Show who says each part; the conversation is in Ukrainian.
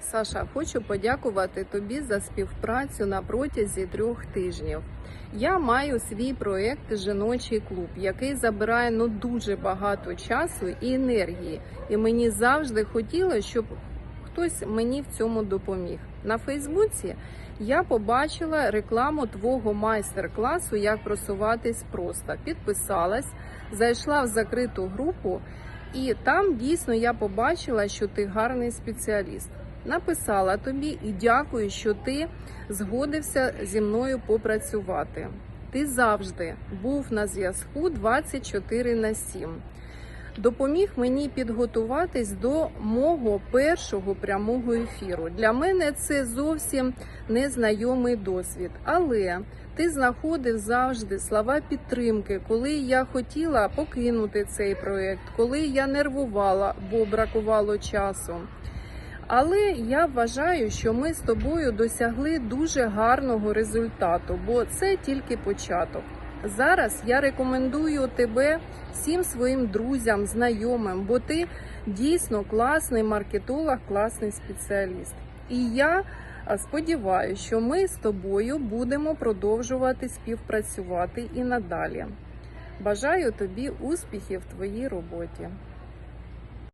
Speaker 1: Саша, хочу подякувати тобі за співпрацю на протязі трьох тижнів. Я маю свій проект Жіночий клуб, який забирає ну дуже багато часу і енергії. І мені завжди хотілося, щоб хтось мені в цьому допоміг. На Фейсбуці я побачила рекламу твого майстер-класу, як просуватись просто. Підписалась, зайшла в закриту групу, і там дійсно я побачила, що ти гарний спеціаліст. Написала тобі і дякую, що ти згодився зі мною попрацювати. Ти завжди був на зв'язку 24 на 7. Допоміг мені підготуватись до мого першого прямого ефіру. Для мене це зовсім незнайомий досвід, але ти знаходив завжди слова підтримки, коли я хотіла покинути цей проект, коли я нервувала, бо бракувало часу. Але я вважаю, що ми з тобою досягли дуже гарного результату, бо це тільки початок. Зараз я рекомендую тебе всім своїм друзям, знайомим, бо ти дійсно класний маркетолог, класний спеціаліст. І я сподіваюся, що ми з тобою будемо продовжувати співпрацювати і надалі. Бажаю тобі успіхів в твоїй роботі.